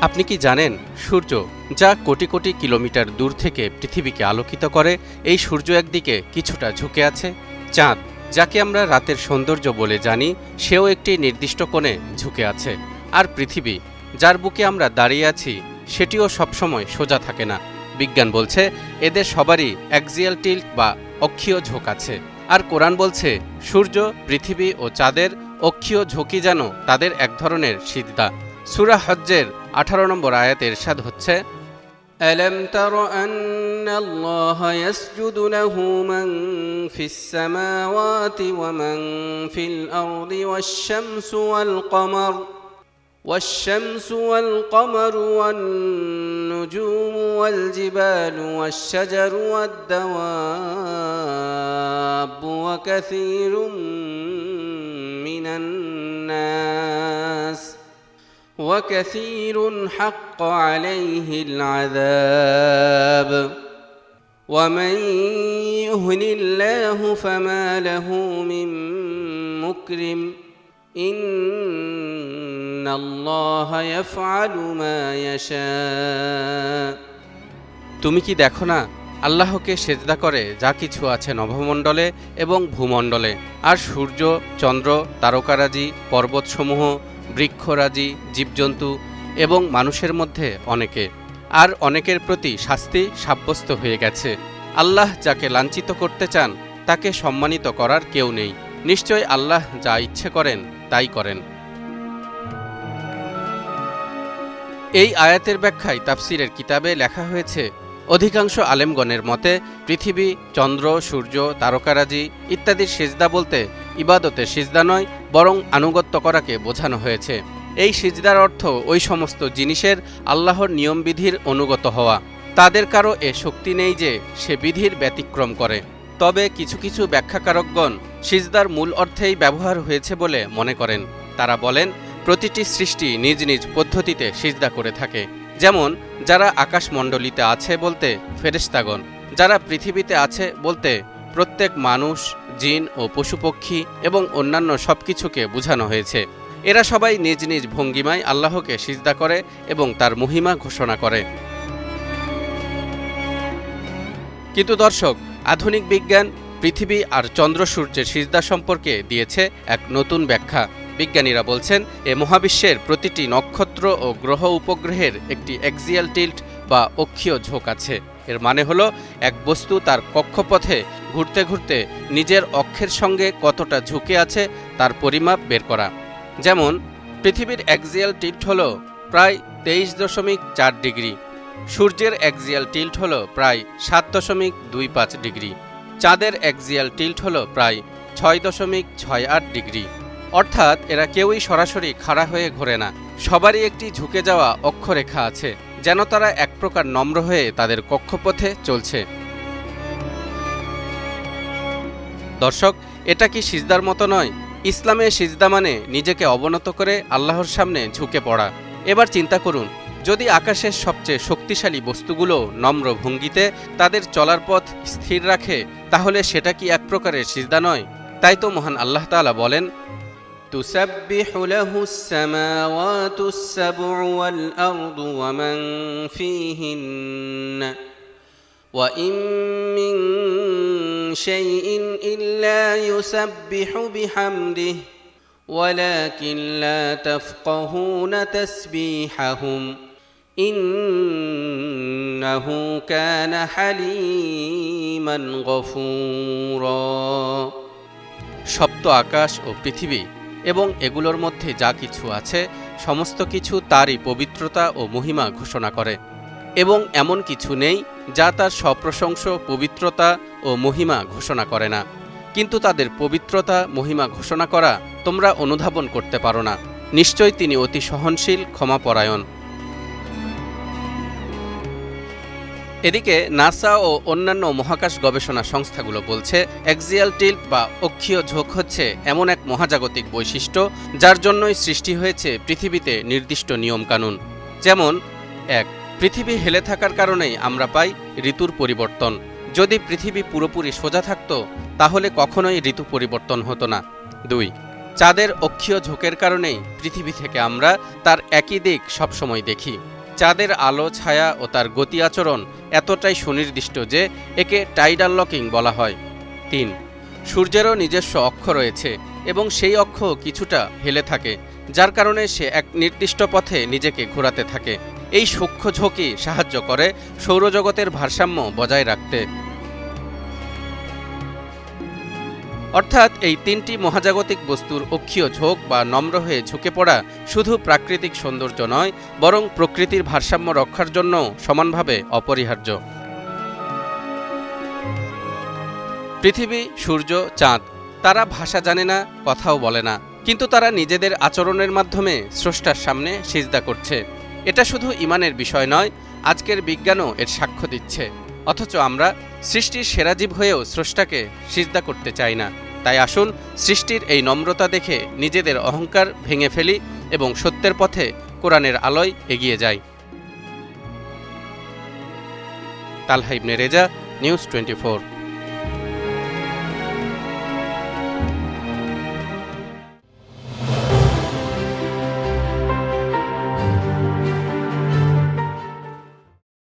আপনি কি জানেন, সূর্য যা কোটি কোটি কিলোমিটার দূর থেকে পৃথিবীকে আলোকিত করে, এই সূর্য একদিকে কিছুটা ঝুঁকে আছে? চাঁদ, যাকে আমরা রাতের সৌন্দর্য বলে জানি, সেও একটি নির্দিষ্ট কোণে ঝুঁকে আছে। আর পৃথিবী, যার বুকে আমরা দাঁড়িয়ে আছি, সেটিও সবসময় সোজা থাকে না। বিজ্ঞান বলছে, এদের সবারই অ্যাক্সিয়াল টিল্ট বা অক্ষীয় ঝোঁক আছে। আর কোরআন বলছে, সূর্য, পৃথিবী ও চাঁদের অক্ষীয় ঝোঁকি যেন তাদের এক ধরনের সিদ্ধা। সুরা হজ্জের আঠারো নম্বর আয়াতে এরশাদ হচ্ছে ألم تر أن الله يسجد له من في السماوات ومن في الأرض والشمس والقمر والشمس والقمر والنجوم والجبال والشجر والدواب وكثير من الناس وكثير حق عليه العذاب ومن يهن الله فما له من مكرم إن الله يفعل ما يشاء তুমি কি দেখো না আল্লাহকে সেজদা করে যা কিছু আছে নভমণ্ডলে এবং ভূমণ্ডলে আর সূর্য চন্দ্র তারকারাজি পর্বতসমূহ বৃক্ষরাজি, জীবজন্তু এবং মানুষের মধ্যে অনেকে। আর অনেকের প্রতি শাস্তি সাব্যস্ত হয়ে গেছে। আল্লাহ যাকে লাঞ্ছিত করতে চান, তাকে সম্মানিত করার কেউ নেই। নিশ্চয় আল্লাহ যা ইচ্ছে করেন, তাই করেন। এই আয়াতের ব্যাখ্যায় তাফসিরের কিতাবে লেখা হয়েছে, অধিকাংশ আলেমগণের মতে পৃথিবী, চন্দ্র, সূর্য, তারকারাজি ইত্যাদির সিজদা বলতে ইবাদতের সিজদা নয় বরং আনুগত্য করাকে বোঝানো হয়েছে। এই সিজদার অর্থ ওই সমস্ত জিনিসের আল্লাহর নিয়মবিধির অনুগত হওয়া। তাদের কারও এ শক্তি নেই যে সে বিধির ব্যতিক্রম করে। তবে কিছু কিছু ব্যাখ্যাকারকগণ সিজদার মূল অর্থেই ব্যবহার হয়েছে বলে মনে করেন। তারা বলেন, প্রতিটি সৃষ্টি নিজ নিজ পদ্ধতিতে সিজদা করে থাকে। যেমন, যারা আকাশমণ্ডলীতে আছে বলতে ফেরেশতাগণ, যারা পৃথিবীতে আছে বলতে প্রত্যেক মানুষ, জিন ও পশুপক্ষী এবং অন্যান্য সব কিছুকে বোঝানো হয়েছে। এরা সবাই নিজ নিজ ভঙ্গিমায় আল্লাহকে সিজদা করে এবং তার মহিমা ঘোষণা করে। কিন্তু দর্শক, আধুনিক বিজ্ঞান পৃথিবী আর চন্দ্র সূর্যের সিজদা সম্পর্কে দিয়েছে এক নতুন ব্যাখ্যা। বিজ্ঞানীরা বলছেন, এ মহাবিশ্বের প্রতিটি নক্ষত্র ও গ্রহ উপগ্রহের একটি এক্সিয়াল টিল্ট বা অক্ষীয় ঝোঁক আছে। এর মানে হলো, এক বস্তু তার কক্ষপথে ঘুরতে ঘুরতে নিজের অক্ষের সঙ্গে কতটা ঝুঁকে আছে তার পরিমাপ বের করা। যেমন, পৃথিবীর এক্সিয়াল টিল্ট হল প্রায় তেইশ দশমিক চার ডিগ্রি। সূর্যের এক্সিয়াল টিল্ট হল প্রায় সাত দশমিক দুই পাঁচ ডিগ্রি। চাঁদের এক্সিয়াল টিল্ট হল প্রায় ছয় দশমিক ছয় আট ডিগ্রি। অর্থাৎ, এরা কেউই সরাসরি খাড়া হয়ে ঘোরে না। সবারই একটি ঝুঁকে যাওয়া অক্ষরেখা আছে। যেন তারা এক প্রকার নম্র হয়ে তাদের কক্ষপথে চলছে। দর্শক, এটা কি সিজদার মতো নয়? ইসলামে সিজদা মানে নিজেকে অবনত করে আল্লাহর সামনে ঝুঁকে পড়া। এবার চিন্তা করুন, যদি আকাশের সবচেয়ে শক্তিশালী বস্তুগুলো নম্র ভঙ্গিতে তাদের চলার পথ স্থির রাখে, তাহলে সেটা কি এক প্রকারের সিজদা নয়? তাই তো মহান আল্লাহ তাআলা বলেন تسبح له السماوات السبع والأرض ومن فيهن وإن من شيء إلا يسبح بحمده ولكن لا تفقهون تسبيحهم إنه كان حليما غفورا সপ্ত আকাশ ও পৃথিবী এবং এগুলোর মধ্যে যা কিছু আছে, সমস্ত কিছু তারই পবিত্রতা ও মহিমা ঘোষণা করে। এবং এমন কিছু নেই যা তার সপ্রশংস, পবিত্রতা ও মহিমা ঘোষণা করে না। কিন্তু তাদের পবিত্রতা, মহিমা ঘোষণা করা তোমরা অনুধাবন করতে পারো না। নিশ্চয় তিনি অতি সহনশীল, ক্ষমাপরায়ণ। এদিকে নাসা ও অন্যান্য মহাকাশ গবেষণা সংস্থাগুলো বলছে, এক্সিয়াল টিল্ট বা অক্ষীয় ঝোঁক হচ্ছে এমন এক মহাজাগতিক বৈশিষ্ট্য, যার জন্যই সৃষ্টি হয়েছে পৃথিবীতে নির্দিষ্ট নিয়মকানুন। যেমন, এক, পৃথিবী হেলে থাকার কারণেই আমরা পাই ঋতুর পরিবর্তন। যদি পৃথিবী পুরোপুরি সোজা থাকত, তাহলে কখনোই ঋতু পরিবর্তন হতো না। দুই, চাঁদের অক্ষীয় ঝোঁকের কারণেই পৃথিবী থেকে আমরা তার একই দিক সবসময় দেখি। চাঁদের আলো, ছায়া ও তার গতি আচরণ এতটাই সুনির্দিষ্ট যে একে টাইডাল লকিং বলা হয়। তিন, সূর্যেরও নিজস্ব অক্ষ রয়েছে এবং সেই অক্ষ কিছুটা হেলে থাকে, যার কারণে সে এক নির্দিষ্ট পথে নিজেকে ঘোরাতে থাকে। এই সূক্ষ্ম ঝোঁকি সাহায্য করে সৌরজগতের ভারসাম্য বজায় রাখতে। অর্থাৎ এই তিনটি মহাজাগতিক বস্তুর অক্ষীয় ঝোঁক বা নম্র হয়ে ঝুঁকে পড়া শুধু প্রাকৃতিক সৌন্দর্য নয়, বরং প্রকৃতির ভারসাম্য রক্ষার জন্য সমানভাবে অপরিহার্য। পৃথিবী, সূর্য, চাঁদ, তারা ভাষা জানে না, কথাও বলে না, কিন্তু তারা নিজেদের আচরণের মাধ্যমে স্রষ্টার সামনে সিজদা করছে। এটা শুধু ইমানের বিষয় নয়, আজকের বিজ্ঞানও এর সাক্ষ্য দিচ্ছে। অথচ আমরা সৃষ্টির সেরা জীব হয়েও স্রষ্টাকে সিজদা করতে চাই না। তাই আসুন সৃষ্টির এই নম্রতা দেখে নিজেদের অহংকার ভেঙে ফেলি এবং সত্যের পথে কোরআনের আলোয় এগিয়ে যাই। তালহা রেজা, নিউজ টোয়েন্টি